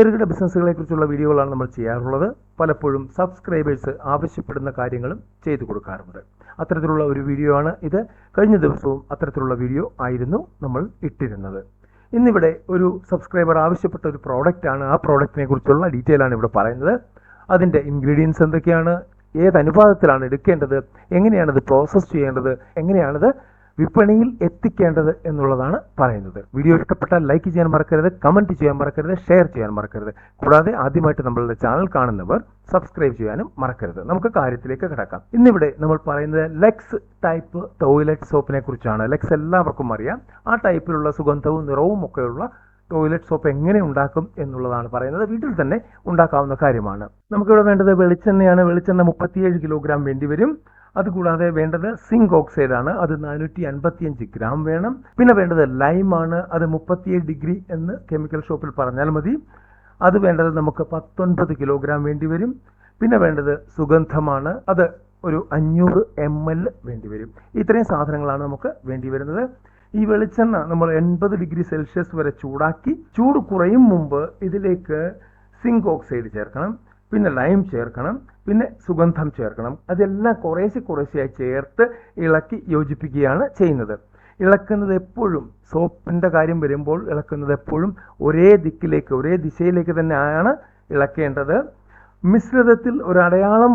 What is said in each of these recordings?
ചെറുകിട ബിസിനസ്സുകളെ കുറിച്ചുള്ള വീഡിയോകളാണ് നമ്മൾ ചെയ്യാറുള്ളത്. പലപ്പോഴും സബ്സ്ക്രൈബേഴ്സ് ആവശ്യപ്പെടുന്ന കാര്യങ്ങളും ചെയ്തു കൊടുക്കാറുണ്ട്. അത്തരത്തിലുള്ള ഒരു വീഡിയോ ആണ് ഇത്. കഴിഞ്ഞ ദിവസവും അത്തരത്തിലുള്ള വീഡിയോ ആയിരുന്നു നമ്മൾ ഇട്ടിരുന്നത്. ഇന്നിവിടെ ഒരു സബ്സ്ക്രൈബർ ആവശ്യപ്പെട്ട ഒരു പ്രോഡക്റ്റ് ആണ്. ആ പ്രോഡക്റ്റിനെ കുറിച്ചുള്ള ഡീറ്റെയിൽ ആണ് ഇവിടെ പറയുന്നത്. അതിന്റെ ഇൻഗ്രീഡിയൻസ് എന്തൊക്കെയാണ്? ഏത് അനുപാതത്തിലാണ് എടുക്കേണ്ടത്? എങ്ങനെയാണത് പ്രോസസ്സ് ചെയ്യേണ്ടത്? എങ്ങനെയാണത് വിപണിയിൽ എത്തിക്കേണ്ടത് എന്നുള്ളതാണ് പറയുന്നത്. വീഡിയോ ഇഷ്ടപ്പെട്ടാൽ ലൈക്ക് ചെയ്യാൻ മറക്കരുത് കമന്റ് ചെയ്യാൻ മറക്കരുത് ഷെയർ ചെയ്യാൻ മറക്കരുത്. കൂടാതെ ആദ്യമായിട്ട് നമ്മളുടെ ചാനൽ കാണുന്നവർ സബ്സ്ക്രൈബ് ചെയ്യാനും മറക്കരുത്. നമുക്ക് കാര്യത്തിലേക്ക് കിടക്കാം. ഇന്നിവിടെ നമ്മൾ പറയുന്നത് ലെക്സ് ടൈപ്പ് ടോയ്ലറ്റ് സോപ്പിനെ കുറിച്ചാണ്. ലെക്സ് എല്ലാവർക്കും അറിയാം. ആ ടൈപ്പിലുള്ള സുഗന്ധവും നിറവും ഒക്കെയുള്ള ടോയ്ലറ്റ് സോപ്പ് എങ്ങനെ ഉണ്ടാക്കും എന്നുള്ളതാണ് പറയുന്നത്. വീട്ടിൽ തന്നെ ഉണ്ടാക്കാവുന്ന കാര്യമാണ്. നമുക്കിവിടെ വേണ്ടത് വെളിച്ചെണ്ണയാണ്. വെളിച്ചെണ്ണ മുപ്പത്തിയേഴ് കിലോഗ്രാം വേണ്ടി വരും. അതുകൂടാതെ വേണ്ടത് സിങ്ക് ഓക്സൈഡ് ആണ്. അത് നാനൂറ്റി അൻപത്തിയഞ്ച് ഗ്രാം വേണം. പിന്നെ വേണ്ടത് ആണ്. അത് മുപ്പത്തിയേഴ് ഡിഗ്രി എന്ന് കെമിക്കൽ ഷോപ്പിൽ പറഞ്ഞാൽ മതി. അത് വേണ്ടത് നമുക്ക് പത്തൊൻപത് കിലോഗ്രാം വേണ്ടി വരും. പിന്നെ വേണ്ടത് സുഗന്ധമാണ്. അത് ഒരു അഞ്ഞൂറ് എം എൽ വേണ്ടി വരും. ഇത്രയും സാധനങ്ങളാണ് നമുക്ക് വേണ്ടി വരുന്നത്. ഈ വെളിച്ചെണ്ണ നമ്മൾ എൺപത് ഡിഗ്രി സെൽഷ്യസ് വരെ ചൂടാക്കി ചൂട് കുറയും മുമ്പ് ഇതിലേക്ക് സിങ്ക് ഓക്സൈഡ് ചേർക്കണം. പിന്നെ ലൈം ചേർക്കണം പിന്നെ സുഗന്ധം ചേർക്കണം. അതെല്ലാം കുറേശ്ശെ കുറേശ്ശെയായി ചേർത്ത് ഇളക്കി യോജിപ്പിക്കുകയാണ് ചെയ്യുന്നത്. ഇളക്കുന്നത് എപ്പോഴും സോപ്പിന്റെ കാര്യം വരുമ്പോൾ ഇളക്കുന്നത് എപ്പോഴും ഒരേ ദിക്കിലേക്ക് ഒരേ ദിശയിലേക്ക് തന്നെയാണ് ഇളക്കേണ്ടത്. മിശ്രിതത്തിൽ ഒരു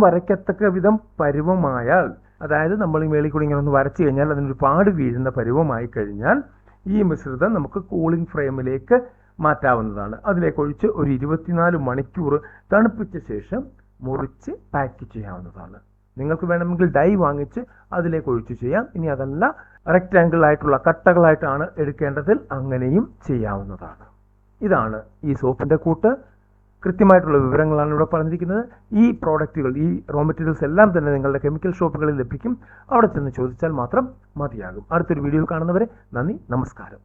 വരയ്ക്കത്തക്ക വിധം പരുവമായാൽ അതായത് നമ്മൾ ഈ മേളിൽ കൂടി ഇങ്ങനെ ഒന്ന് വരച്ചു കഴിഞ്ഞാൽ അതിനൊരു പാട് വീഴുന്ന പരുവമായി കഴിഞ്ഞാൽ ഈ മിശ്രിതം നമുക്ക് കൂളിംഗ് ഫ്രെയിമിലേക്ക് മാറ്റാവുന്നതാണ്. അതിലേക്ക് ഒഴിച്ച് ഒരു ഇരുപത്തിനാല് മണിക്കൂർ തണുപ്പിച്ച ശേഷം മുറിച്ച് പാക്ക് ചെയ്യാവുന്നതാണ്. നിങ്ങൾക്ക് വേണമെങ്കിൽ ഡൈ വാങ്ങിച്ച് അതിലേക്ക് ഒഴിച്ച് ചെയ്യാം. ഇനി അതല്ല റെക്റ്റാങ്കിൾ ആയിട്ടുള്ള കട്ടകളായിട്ടാണ് എടുക്കേണ്ടതിൽ അങ്ങനെയും ചെയ്യാവുന്നതാണ്. ഇതാണ് ഈ സോപ്പിന്റെ കൂട്ട്. കൃത്യമായിട്ടുള്ള വിവരങ്ങളാണ് ഇവിടെ പറഞ്ഞിരിക്കുന്നത്. ഈ പ്രോഡക്റ്റുകൾ ഈ റോ മെറ്റീരിയൽസ് എല്ലാം തന്നെ നിങ്ങളുടെ കെമിക്കൽ ഷോപ്പുകളിൽ ലഭിക്കും. അവിടെ ചെന്ന് ചോദിച്ചാൽ മാത്രം മതിയാകും. അടുത്തൊരു വീഡിയോ കാണുന്നവരെ നന്ദി നമസ്കാരം.